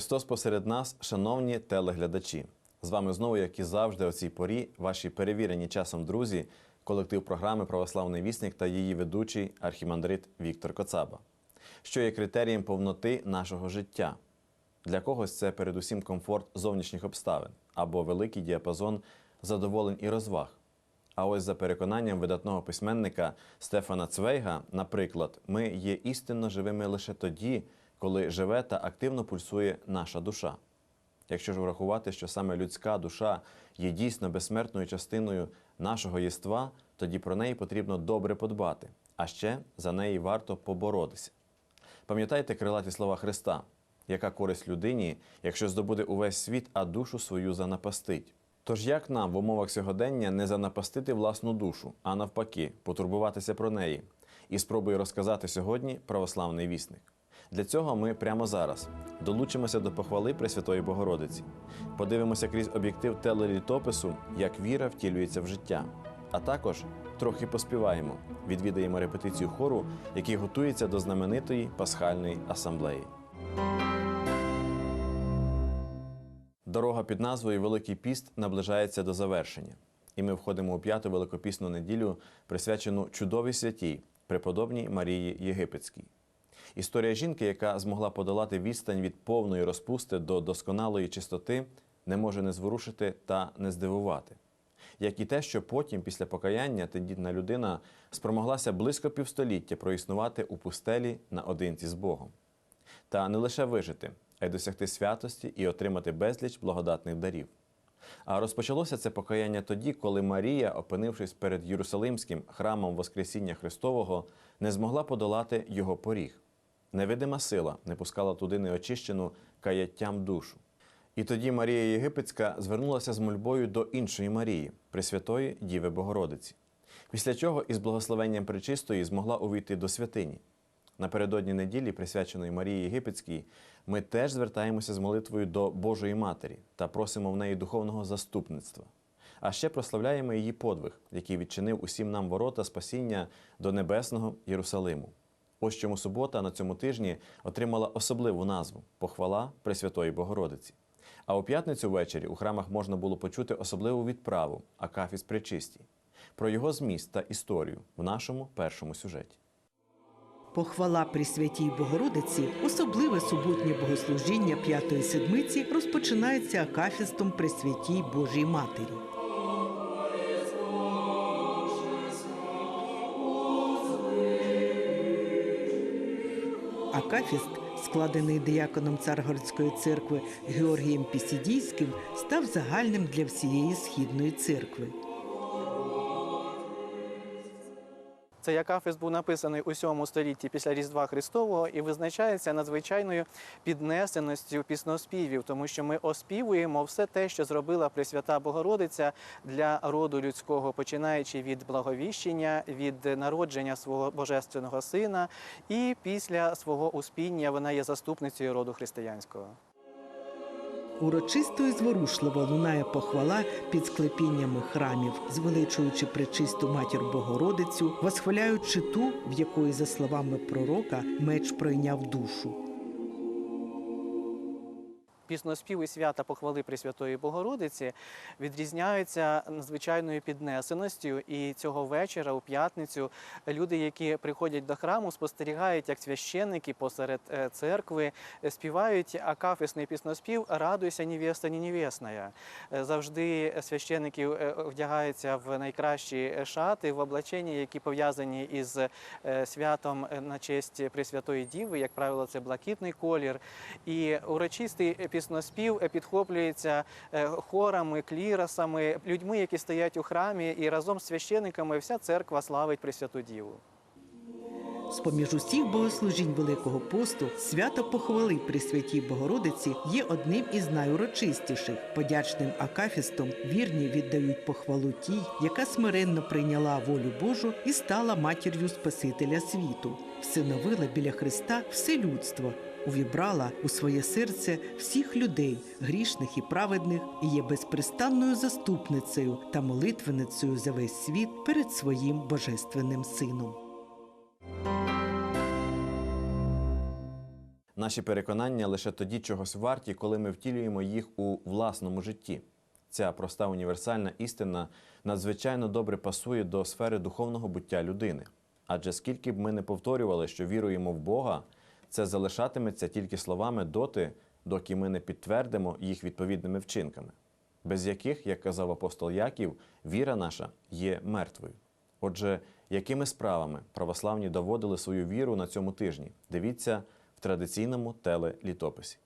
Христос посеред нас, шановні телеглядачі. З вами знову, як і завжди, о цій порі, ваші перевірені часом друзі, колектив програми Православний вісник та її ведучий архімандрит Віктор Коцаба. Що є критерієм повноти нашого життя? Для когось це передусім комфорт зовнішніх обставин або великий діапазон задоволень і розваг. А ось за переконанням видатного письменника Стефана Цвейга, наприклад, ми є істинно живими лише тоді, коли живе та активно пульсує наша душа. Якщо ж врахувати, що саме людська душа є дійсно безсмертною частиною нашого єства, тоді про неї потрібно добре подбати, а ще за неї варто поборотися. Пам'ятайте крилаті слова Христа, яка користь людині, якщо здобуде увесь світ, а душу свою занапастить. Тож як нам в умовах сьогодення не занапастити власну душу, а навпаки, потурбуватися про неї? І спробую розказати сьогодні православний вісник. Для цього ми прямо зараз долучимося до похвали Пресвятої Богородиці, подивимося крізь об'єктив телелітопису, як віра втілюється в життя. А також трохи поспіваємо, відвідаємо репетицію хору, який готується до знаменитої пасхальної асамблеї. Дорога під назвою Великий піст наближається до завершення, і ми входимо у п'яту великопісну неділю, присвячену чудовій святій, преподобній Марії Єгипетській. Історія жінки, яка змогла подолати відстань від повної розпусти до досконалої чистоти, не може не зворушити та не здивувати. Як і те, що потім, після покаяння, тендітна людина спромоглася близько півстоліття проіснувати у пустелі наодинці з Богом. Та не лише вижити, а й досягти святості і отримати безліч благодатних дарів. А розпочалося це покаяння тоді, коли Марія, опинившись перед Єрусалимським храмом Воскресіння Христового, не змогла подолати його поріг. Невидима сила не пускала туди неочищену каяттям душу. І тоді Марія Єгипетська звернулася з мольбою до іншої Марії, Пресвятої Діви Богородиці, після чого із благословенням Пречистої змогла увійти до святині. Напередодні неділі, присвяченої Марії Єгипетській, ми теж звертаємося з молитвою до Божої Матері та просимо в неї духовного заступництва. А ще прославляємо її подвиг, який відчинив усім нам ворота спасіння до небесного Єрусалиму. Ось чому субота на цьому тижні отримала особливу назву похвала Пресвятої Богородиці. А у п'ятницю ввечері у храмах можна було почути особливу відправу Акафіс Пречистій. Про його зміст та історію в нашому першому сюжеті. Похвала Пресвятій Богородиці, особливе суботнє богослужіння п'ятої седмиці розпочинається акафістом Пресвятій Божій Матері. Акафіст, складений діяконом Царгородської церкви Георгієм Пісідійським, став загальним для всієї східної церкви. Цей акафіст був написаний у 7 столітті після Різдва Христового і визначається надзвичайною піднесеністю пісноспівів, тому що ми оспівуємо все те, що зробила Пресвята Богородиця для роду людського, починаючи від благовіщення, від народження свого божественного сина, і після свого успіння вона є заступницею роду християнського. Урочисто і зворушливо лунає похвала під склепіннями храмів, звеличуючи пречисту матір Богородицю, восхваляючи ту, в якої, за словами пророка, меч пройняв душу. Пісноспів і свята похвали Пресвятої Богородиці відрізняються надзвичайною піднесеністю. І цього вечора, у п'ятницю, люди, які приходять до храму, спостерігають, як священники посеред е, церкви е, співають акафісний пісноспів Радуйся, невеста, не невесная». Е, Завжди священники вдягаються в найкращі шати, в облачення, які пов'язані із святом на честь Пресвятої Діви. Як правило, це блакитний колір. І урочистий пісноспів підхоплюється е, хорами, кліросами, людьми, які стоять у храмі, і разом з священиками вся церква славить Пресвяту Діву. З-поміж усіх богослужінь Великого посту свято похвали Пресвятій Богородиці є одним із найурочистіших. Подячним акафістом вірні віддають похвалу тій, яка смиренно прийняла волю Божу і стала матір'ю Спасителя світу, всиновила біля Христа все людство. Увібрала у своє серце всіх людей, грішних і праведних, і є безпрестанною заступницею та молитвеницею за весь світ перед своїм божественним сином. Наші переконання лише тоді чогось варті, коли ми втілюємо їх у власному житті. Ця проста універсальна істина надзвичайно добре пасує до сфери духовного буття людини. Адже скільки б ми не повторювали, що віруємо в Бога, це залишатиметься тільки словами доти, доки ми не підтвердимо їх відповідними вчинками, без яких, як казав апостол Яків, віра наша є мертвою. Отже, якими справами православні доводили свою віру на цьому тижні? Дивіться в традиційному телелітописі.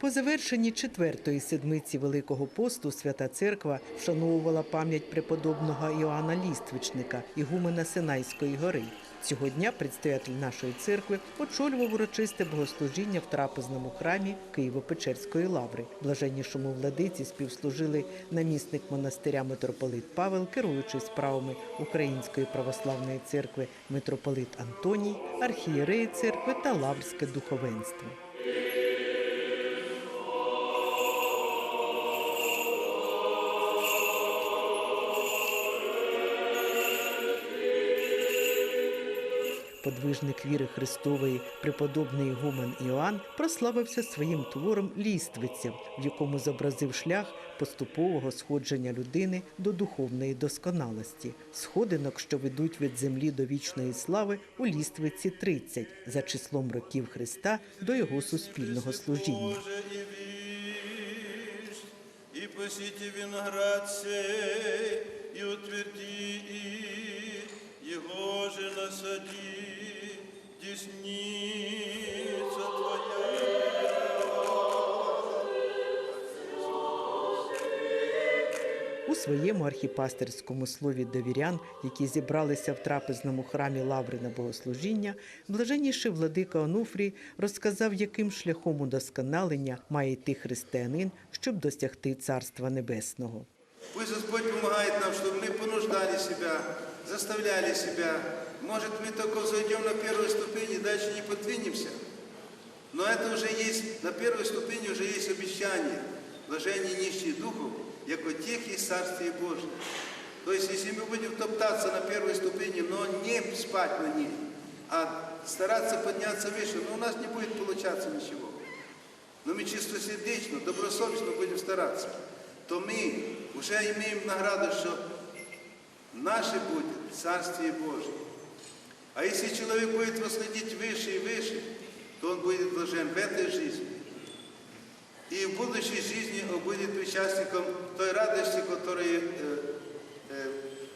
По завершенні четвертої седмиці Великого посту Свята Церква вшановувала пам'ять преподобного Іоанна Ліствичника, ігумена Синайської гори. Цього дня представитель нашої церкви очолював урочисте богослужіння в трапезному храмі Києво-Печерської лаври. Блаженнішому владиці співслужили намісник монастиря митрополит Павел, керуючий справами Української православної церкви митрополит Антоній, архієреї церкви та лаврське духовенство. Подвижник віри Христової, преподобний Ігумен Іоанн, прославився своїм твором Ліствиця, в якому зобразив шлях поступового сходження людини до духовної досконалості, сходинок, що ведуть від землі до вічної слави у ліствиці 30, за числом років Христа до його суспільного служіння. И посети виноград сей, и утверди их, его же насади, десница Твоя. У своєму архіпастерському слові до вірян, які зібралися в трапезному храмі Лаври на богослужіння, блаженніший владика Онуфрій розказав, яким шляхом удосконалення має йти християнин, щоб досягти Царства Небесного. Пусть Господь помогает нам, чтобы мы понуждали себя, заставляли себя. Может, мы только зайдем на первую ступень и дальше не подвинемся. Но это уже есть, на первой ступени уже есть обещание. Блажение нищие духов, яко тех есть Царствие Божие. То есть, если мы будем топтаться на первой ступени, но не спать на ней, а стараться подняться выше, ну, у нас не будет получаться ничего. Но мы чистосердечно, добросовестно будем стараться, то мы уже имеем награду, что наше будет Царствие Божие. А если человек будет восходить выше и выше, то он будет блажен в этой жизни. И в будущей жизни он будет причастником той радости, которую, э, э,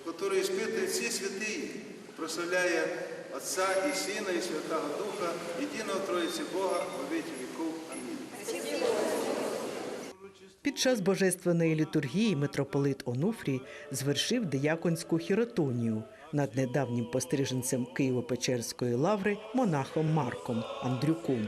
которую испытывают все святые, прославляя Отца и Сына и Святого Духа, единого Троицы Бога во веки веков. Аминь. Під час божественної літургії митрополит Онуфрій звершив дияконську хіротонію над недавнім постриженцем Києво-Печерської лаври монахом Марком Андрюком.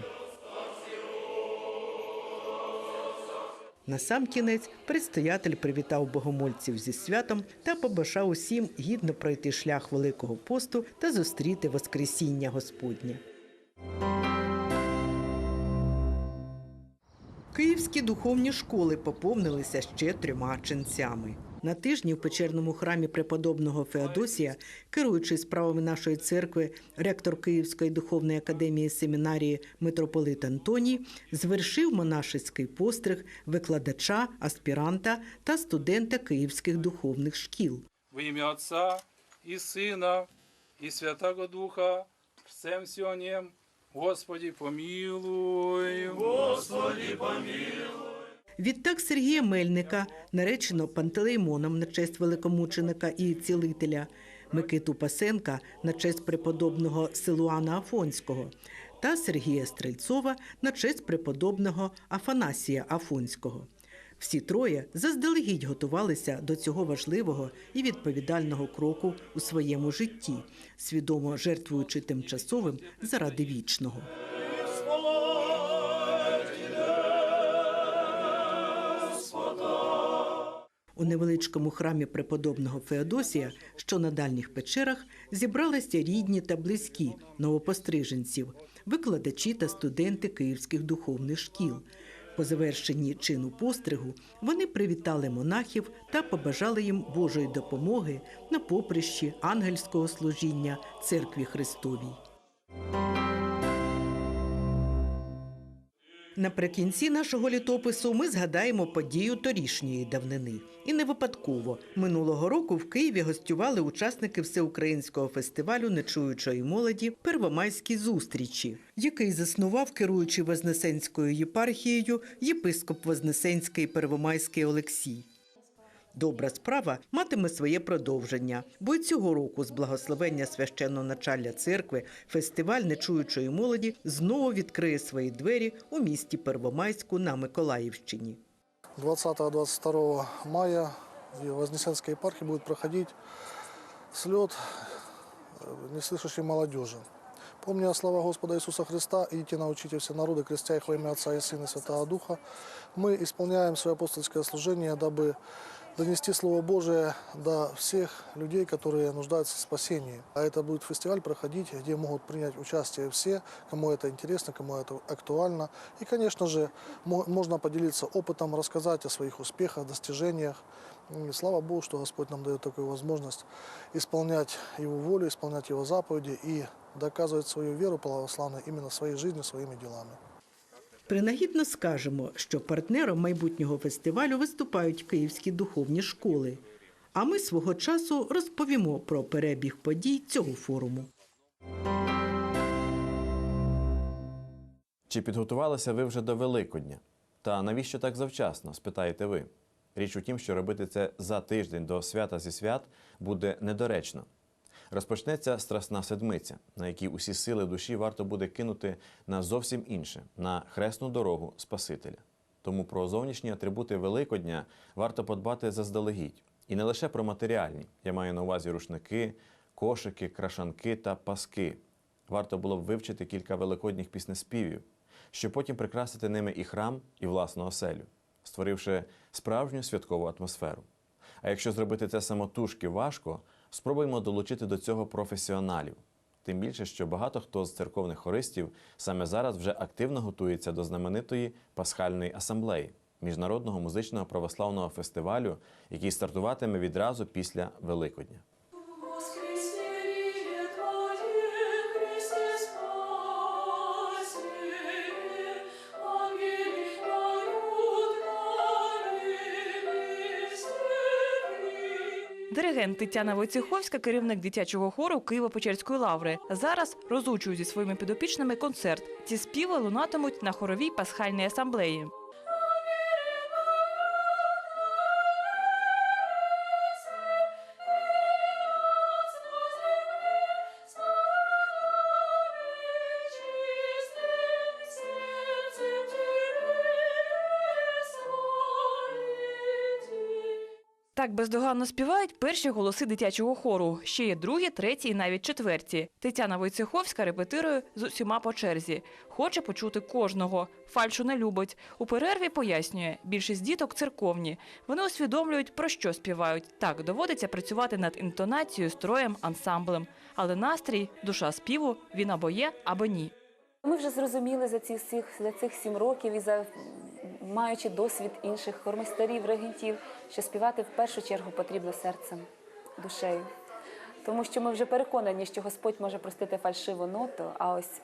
На сам кінець предстоятель привітав богомольців зі святом та побажав усім гідно пройти шлях Великого посту та зустріти Воскресіння Господнє. Київські духовні школи поповнилися ще трьома ченцями. На тижні в печерному храмі преподобного Феодосія, керуючий справами нашої церкви, ректор Київської духовної академії семінарії митрополит Антоній, звершив монашеський постриг викладача, аспіранта та студента київських духовних шкіл. Во ім'я Отця і Сина, і Святого Духа, всем сьогодні, Господі помилуй. Господи, Відтак Сергія Мельника наречено Пантелеймоном на честь великомученика і цілителя, Микиту Пасенка на честь преподобного Силуана Афонського та Сергія Стрельцова на честь преподобного Афанасія Афонського. Всі троє заздалегідь готувалися до цього важливого і відповідального кроку у своєму житті, свідомо жертвуючи тимчасовим заради вічного. У невеличкому храмі преподобного Феодосія, що на дальніх печерах, зібралися рідні та близькі новопостриженців, викладачі та студенти київських духовних шкіл. По завершенні чину постригу вони привітали монахів та побажали їм Божої допомоги на поприщі ангельського служіння церкві Христовій. Наприкінці нашого літопису ми згадаємо подію торішньої давнини. І не випадково минулого року в Києві гостювали учасники всеукраїнського фестивалю нечуючої молоді Первомайські зустрічі, який заснував керуючий Вознесенською єпархією єпископ Вознесенський Первомайський Олексій Добра справа матиме своє продовження, бо й цього року з благословення священного началля церкви фестиваль нечуючої молоді знову відкриє свої двері у місті Первомайську на Миколаївщині. 20-22 мая в Вознесенской епархии будет проходить слет э, неслышащей молодежи. Помня слова Господа Иисуса Христа, «Идите научите все народы, крестя их во имя Отца и Сына и Святого Духа», мы исполняем свое апостольское служение, дабы Донести Слово Божие до всех людей, которые нуждаются в спасении. А это будет фестиваль проходить, где могут принять участие все, кому это интересно, кому это актуально. И, конечно же, мо- можно поделиться опытом, рассказать о своих успехах, достижениях. И слава Богу, что Господь нам дает такую возможность исполнять Его волю, исполнять Его заповеди и доказывать свою веру православную именно своей жизнью, своими делами. Принагідно скажемо, що партнером майбутнього фестивалю виступають київські духовні школи. А ми свого часу розповімо про перебіг подій цього форуму. Чи підготувалися ви вже до Великодня? Та навіщо так завчасно? спитаєте ви. Річ у тім, що робити це за тиждень до свята зі свят буде недоречно. Розпочнеться страсна седмиця, на якій усі сили душі варто буде кинути на зовсім інше, на хресну дорогу Спасителя. Тому про зовнішні атрибути Великодня варто подбати заздалегідь. І не лише про матеріальні. Я маю на увазі рушники, кошики, крашанки та паски. Варто було б вивчити кілька великодніх піснеспівів, щоб потім прикрасити ними і храм, і власну оселю, створивши справжню святкову атмосферу. А якщо зробити це самотужки важко, спробуємо долучити до цього професіоналів. Тим більше, що багато хто з церковних хористів саме зараз вже активно готується до знаменитої пасхальної асамблеї міжнародного музичного православного фестивалю, який стартуватиме відразу після Великодня. Диригент Тетяна Войцеховська, керівник дитячого хору Києво-Печерської лаври. Зараз розучує зі своїми підопічними концерт. Ці співи лунатимуть на хоровій пасхальній асамблеї. Бездоганно співають перші голоси дитячого хору. Ще є другі, треті і навіть четверті. Тетяна Войцеховська репетирує з усіма по черзі. Хоче почути кожного. Фальшу не любить. У перерві пояснює, більшість діток церковні. Вони усвідомлюють, про що співають. Так, доводиться працювати над інтонацією, строєм, ансамблем. Але настрій, душа співу, він або є, або ні. Ми вже зрозуміли за ці за цих сім років і за маючи досвід інших хормейстерів, регентів, що співати в першу чергу потрібно серцем, душею. Тому що ми вже переконані, що Господь може простити фальшиву ноту, а ось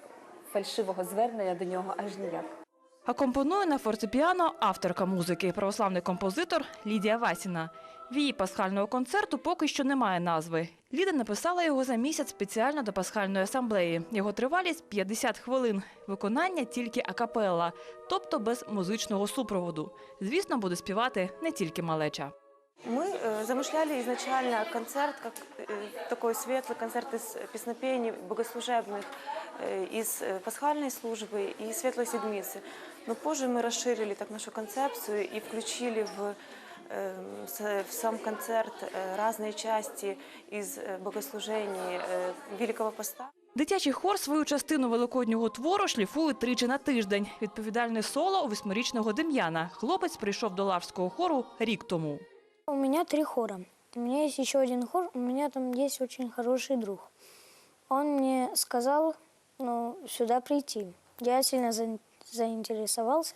фальшивого звернення до нього аж ніяк. А компонує на фортепіано авторка музики, православний композитор Лідія Васіна. В її пасхального концерту поки що немає назви. Ліда написала його за місяць спеціально до пасхальної асамблеї. Його тривалість 50 хвилин. Виконання тільки акапелла, тобто без музичного супроводу. Звісно, буде співати не тільки малеча. Мы э, замышляли изначально концерт как э, такой светлый концерт из песнопений богослужебных, э, из э, пасхальной службы и светлой седмицы. Но позже мы расширили так нашу концепцию и включили в, э, с- в сам концерт э, разные части из э, богослужений э, Великого Поста. Дитячий хор свою частину великоднього твору шліфує тричі на тиждень. Відповідальне соло у восьмирічного Дем'яна. Хлопець прийшов до лаврського хору рік тому. У меня три хора. У меня есть еще один хор, у меня там есть очень хороший друг. Он мне сказал ну, сюда прийти. Я сильно за- заинтересовался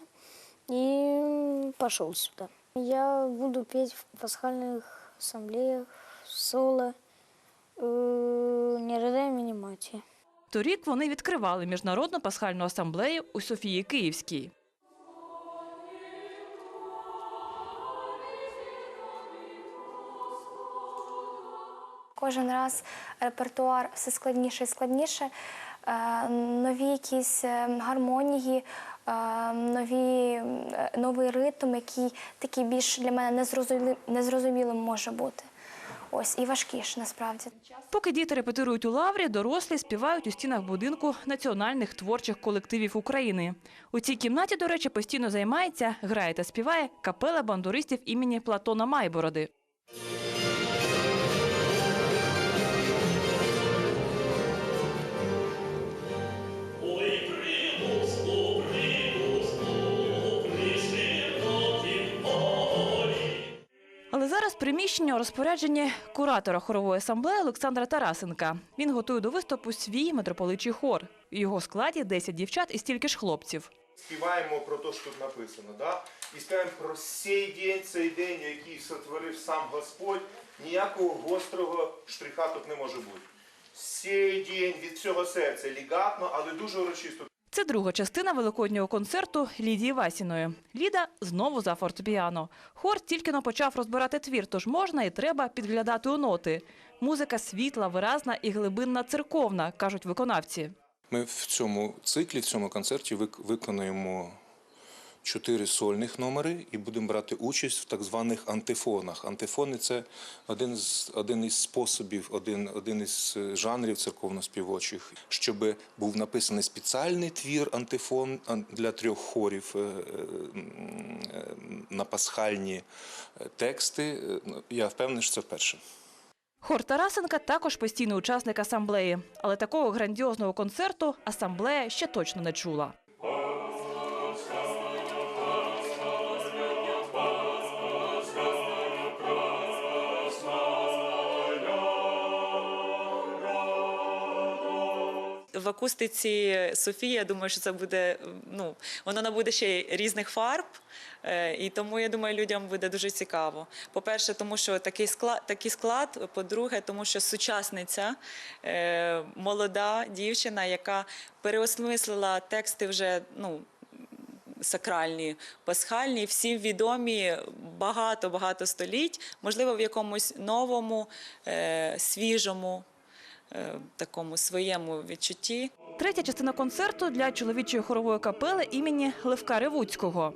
и пошел сюда. Я буду петь в пасхальных ассамблеях соло э, «Не рыдай мені маті». Торік вони відкривали міжнародну пасхальну асамблею у Софії Київській. Кожен раз репертуар все складніше і складніше. Е, Нові якісь е, гармонії, е, нові, новий ритм, який такий більш для мене незрозумілим, незрозумілим може бути. Ось і важкіше насправді. Поки діти репетирують у лаврі, дорослі співають у стінах будинку національних творчих колективів України. У цій кімнаті, до речі, постійно займається, грає та співає капела бандуристів імені Платона Майбороди. Але зараз приміщення у розпорядженні куратора хорової асамблеї Олександра Тарасенка. Він готує до виступу свій митрополичий хор. У його складі 10 дівчат і стільки ж хлопців. співаємо про те, що тут написано, да? і співаємо про сей день, цей день, який сотворив сам Господь. Ніякого гострого штриха тут не може бути. Сей день від всього серця, лігатно, але дуже урочисто. Це друга частина великоднього концерту Лідії Васіної. Ліда знову за фортепіано. Хор тільки но почав розбирати твір, тож можна і треба підглядати у ноти. Музика світла, виразна і глибинна церковна, кажуть виконавці. Ми в цьому циклі, в цьому концерті виконуємо чотири сольних номери і будемо брати участь в так званих антифонах. Антифони це один з один із способів, один, один із е, жанрів церковно-співочих, щоб був написаний спеціальний твір антифон ан- для трьох хорів е, е, на пасхальні тексти. Ну, Я впевнений, що це вперше. Хор Тарасенка також постійний учасник асамблеї. Але такого грандіозного концерту асамблея ще точно не чула. В акустиці Софії, я думаю, що це буде, ну, воно набуде ще різних фарб, е, і тому я думаю, людям буде дуже цікаво. По-перше, тому що такий склад, такий склад. По-друге, тому що сучасниця, е, молода дівчина, яка переосмислила тексти вже, ну. Сакральні, пасхальні, всім відомі багато-багато століть, можливо, в якомусь новому, е, свіжому, такому своєму відчутті. Третя частина концерту для чоловічої хорової капели імені Левка Ревуцького.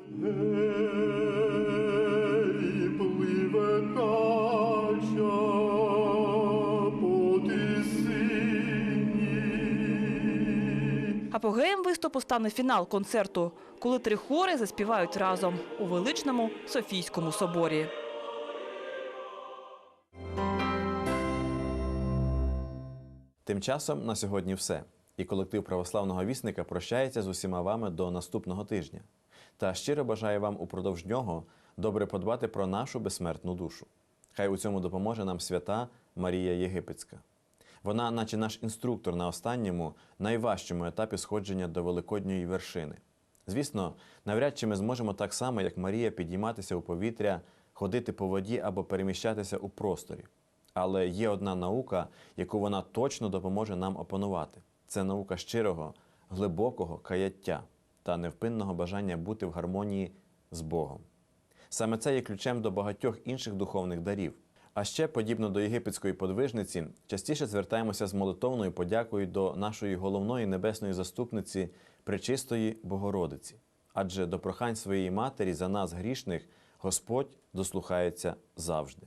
Апогеєм виступу стане фінал концерту, коли три хори заспівають разом у величному Софійському соборі. Тим часом на сьогодні все. І колектив православного вісника прощається з усіма вами до наступного тижня. Та щиро бажаю вам упродовж нього добре подбати про нашу безсмертну душу. Хай у цьому допоможе нам свята Марія Єгипетська. Вона, наче наш інструктор на останньому, найважчому етапі сходження до великодньої вершини. Звісно, навряд чи ми зможемо так само, як Марія, підійматися у повітря, ходити по воді або переміщатися у просторі. Але є одна наука, яку вона точно допоможе нам опанувати. Це наука щирого, глибокого каяття та невпинного бажання бути в гармонії з Богом. Саме це є ключем до багатьох інших духовних дарів. А ще, подібно до єгипетської подвижниці, частіше звертаємося з молитовною подякою до нашої головної небесної заступниці Пречистої Богородиці. Адже до прохань своєї матері за нас грішних Господь дослухається завжди.